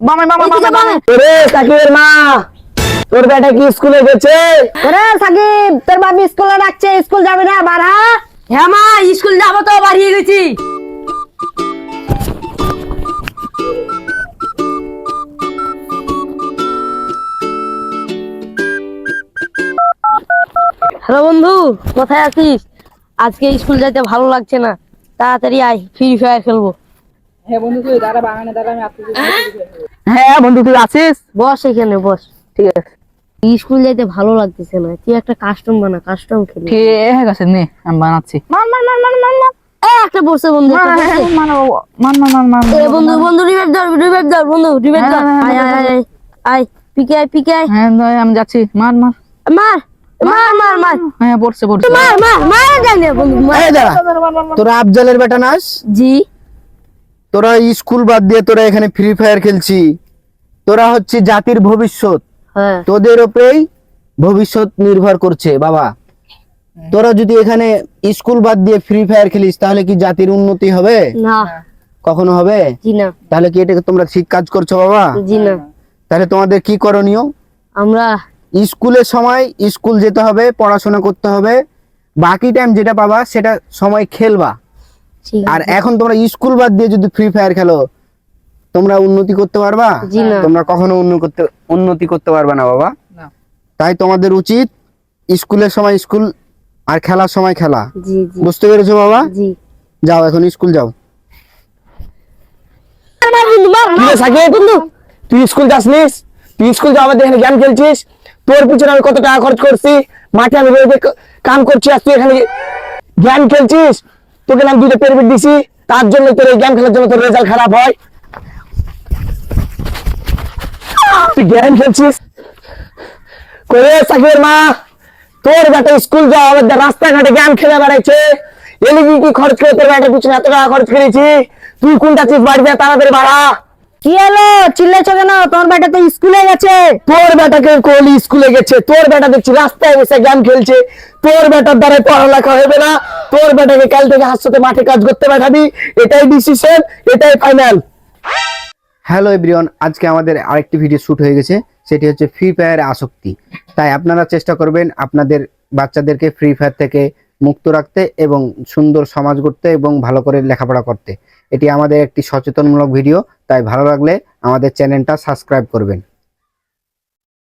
রে সাকিবের মা তোর বেটা কি স্কুলে গেছে? রে সাকিব তোর বাবি স্কুলে ডাকছে স্কুল যাবে না বাড়া? হ্যাঁ মা স্কুল যাব তো বাড়িয়ে গেছি। হ্যালো বন্ধু কোথায় আছিস? আজকে স্কুল যাইতে ভালো লাগছে না। তাড়াতাড়ি আয় ফ্রি ফায়ার খেলব। হ্যাঁ বন্ধু তুই দাঁড়া বাগানে দাঁড়া আমি আপনি হ্যাঁ? বন্ধু তুই আছিস? বস এখানে বস। ঠিক আছে। স্কুল যাইতে ভালো লাগতেছে না। তুই একটা কাস্টম বানা কাস্টম খেলি। ঠিক আছে নে আমি বানাচ্ছি। মার মার মার মার মার মার একটা বসে বন্ধু মান মান মান মান এ বন্ধু বন্ধু রিভেট ধর রিভেট ধর বন্ধু রিভেট ধর। হ্যাঁ, আয় আয় আয় আয় পিকে আয় পিকে আয়। হ্যাঁ আমি যাচ্ছি। মার মার মার মার মার মার। হ্যাঁ পড়ছে পড়ছে। মার মার মার যাই না বন্ধু মার। দাঁড়া তোরা আফজালের বেটা নাস জি। তোরা স্কুল বাদ দিয়ে তোরা এখানে ফ্রি ফায়ার খেলছি। তোরা হচ্ছে জাতির ভবিষ্যৎ। হ্যাঁ। তোদের ওপরেই ভবিষ্যৎ নির্ভর করছে বাবা। তোরা যদি এখানে স্কুল বাদ দিয়ে ফ্রি ফায়ার খেলিস তাহলে কি জাতির উন্নতি হবে? না। কখনো হবে? না। তাহলে কি এটাকে তোমরা ঠিক কাজ করছ বাবা? না। তাহলে তোমাদের কি করণীয়? আমরা স্কুলের সময় স্কুল যেতে হবে পড়াশোনা করতে হবে। বাকি টাইম যেটা পাবা সেটা সময় খেলবা। আর এখন তোমরা স্কুল বাদ দিয়ে যদি ফ্রি ফায়ার খেলো তোমরা উন্নতি করতে পারবা? তোমরা কখনো উন্নতি করতে উন্নতি করতে পারবা না বাবা। তাই তোমাদের উচিত স্কুলের সময় স্কুল আর খেলার সময় খেলা। জি জি। বুঝতে পেরেছ বাবা? যাও এখন স্কুল যাও। তুই স্কুল যাসনিস? তুই স্কুল যাওয়া বাদে এখানে গেম খেলছিস? তোর পিছনে আমি কত টাকা খরচ করছি? মাঠে আমি কাম করছি আর তুই এখানে গেম খেলছিস? তোকে নাম দুটো পেরমিট দিছি, তার জন্য তোর এই গেম খেলার জন্য তোর রেজাল্ট খারাপ হয়। তুই গেম খেলছিস? করে সাকিবের মা? তোর বেটা স্কুল যাওয়া আমাদের রাস্তাঘাটে গেম খেলে বেড়াইছে। এলিগি কি খরচ করে তোর বেটা পিছনে এত টাকা খরচ করেছি। তুই কোনটা চিজ বাড়িতে তাড়াতাড়ি বাড়া। কি হলো? চিল্লাইছো কেন? তোমার বেটা তো স্কুলে গেছে। তোর বেটাকে কোহলি স্কুলে গেছে। তোর বেটা দেখছি রাস্তায় বসে গেম খেলছে। তোর বেটার দ্বারা পড়ালেখা হবে না। তোর বেটাকে কাল থেকে হাসতে মাঠে কাজ করতে পাঠাবি। এটাই ডিসিশন এটাই ফাইনাল হ্যালো এভরিওয়ান আজকে আমাদের আরেকটি ভিডিও শুট হয়ে গেছে। সেটি হচ্ছে ফ্রি ফায়ারে আসক্তি। তাই আপনারা চেষ্টা করবেন আপনাদের বাচ্চাদেরকে ফ্রি ফায়ার থেকে মুক্ত রাখতে এবং সুন্দর সমাজ গড়তে এবং ভালো করে লেখাপড়া করতে। এটি আমাদের একটি সচেতনমূলক ভিডিও, তাই ভালো লাগলে আমাদের চ্যানেলটা সাবস্ক্রাইব করবেন।